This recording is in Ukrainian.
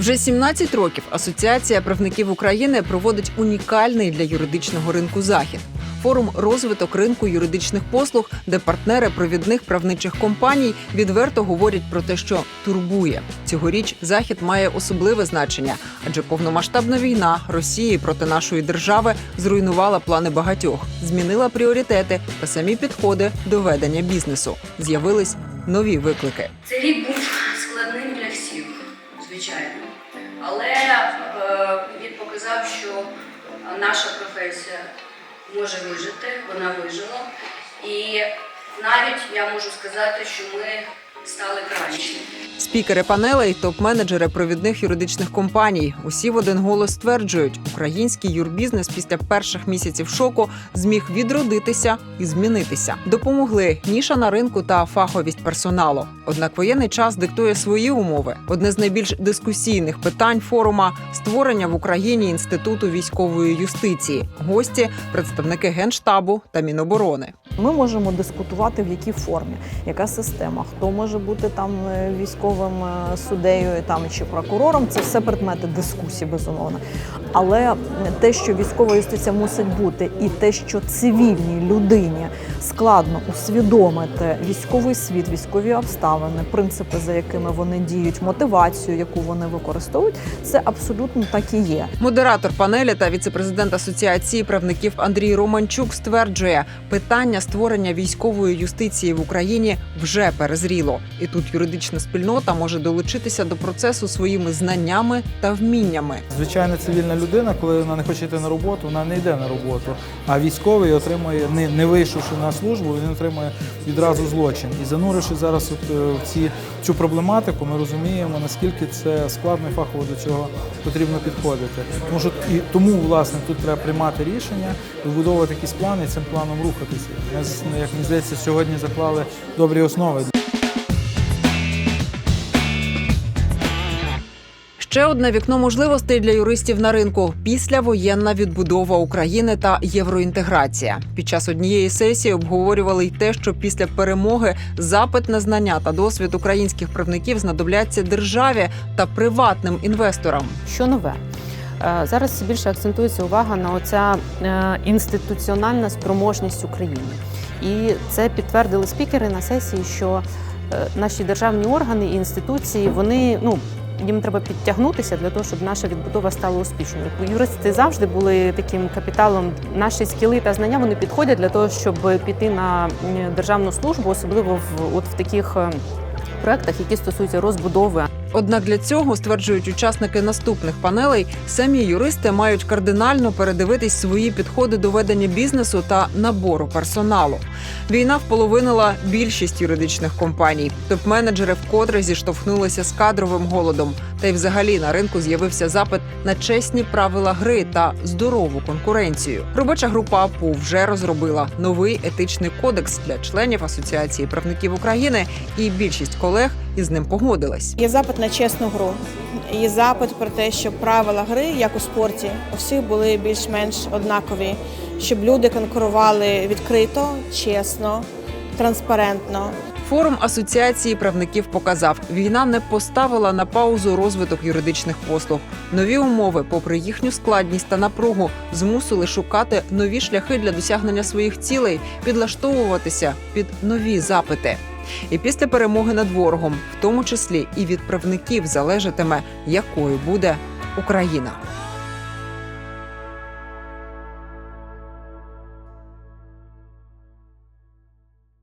Вже 17 років Асоціація правників України проводить унікальний для юридичного ринку захід. Форум розвиток ринку юридичних послуг, де партнери провідних правничих компаній відверто говорять про те, що турбує. Цьогоріч захід має особливе значення, адже повномасштабна війна Росії проти нашої держави зруйнувала плани багатьох, змінила пріоритети та самі підходи до ведення бізнесу. З'явились нові виклики. Цей рік звичайно. Але е, він показав, що наша професія може вижити, вона вижила. І навіть я можу сказати, що ми стали кращими. Спікери панелей, топ-менеджери провідних юридичних компаній. Усі в один голос стверджують, український юрбізнес після перших місяців шоку зміг відродитися і змінитися. Допомогли ніша на ринку та фаховість персоналу. Однак воєнний час диктує свої умови. Одне з найбільш дискусійних питань форума створення в Україні інституту військової юстиції. Гості представники генштабу та міноборони. Ми можемо дискутувати в якій формі, яка система, хто може бути там е, військовим е, суддею там чи прокурором. Це все предмети дискусії, безумовно. Але те, що військова юстиція мусить бути, і те, що цивільній людині складно усвідомити військовий світ, військові обставини, принципи, за якими вони діють, мотивацію, яку вони використовують, це абсолютно так і є. Модератор панелі та віцепрезидент асоціації правників Андрій Романчук стверджує, питання створення військової юстиції в Україні вже перезріло, і тут юридична спільнота може долучитися до процесу своїми знаннями та вміннями. Звичайна цивільна людина, коли вона не хоче йти на роботу, вона не йде на роботу. А військовий отримує, не, не вийшовши на службу, він отримує відразу злочин. І зануривши зараз от, е, в ці, цю проблематику, ми розуміємо, наскільки це складно і фахово до цього потрібно підходити. Тому що і тому, власне, тут треба приймати рішення, вибудовувати якісь плани і цим планом рухатися. Ми, як мені здається, сьогодні заклали добрі основи. Ще одне вікно можливостей для юристів на ринку післявоєнна відбудова України та євроінтеграція. Під час однієї сесії обговорювали й те, що після перемоги запит на знання та досвід українських правників знадобляться державі та приватним інвесторам. Що нове? Е, Зараз більше акцентується увага на оця е, інституціональна спроможність України. І це підтвердили спікери на сесії, що е, наші державні органи і інституції вони ну. Їм треба підтягнутися для того, щоб наша відбудова стала успішною. Юристи завжди були таким капіталом. Наші скіли та знання вони підходять для того, щоб піти на державну службу, особливо в от в таких е, проектах, які стосуються розбудови Однак для цього стверджують учасники наступних панелей, самі юристи мають кардинально передивитись свої підходи до ведення бізнесу та набору персоналу. Війна вполовинила більшість юридичних компаній. Топ-менеджери вкотре зіштовхнулися з кадровим голодом. Та й взагалі на ринку з'явився запит на чесні правила гри та здорову конкуренцію. Робоча група АПУ вже розробила новий етичний кодекс для членів Асоціації правників України, і більшість колег із ним погодилась. Є запит на чесну гру. Є запит про те, щоб правила гри, як у спорті, у всіх були більш-менш однакові, щоб люди конкурували відкрито, чесно, транспарентно. Форум асоціації правників показав, війна не поставила на паузу розвиток юридичних послуг. Нові умови, попри їхню складність та напругу, змусили шукати нові шляхи для досягнення своїх цілей, підлаштовуватися під нові запити. І після перемоги над ворогом, в тому числі і від правників, залежатиме, якою буде Україна.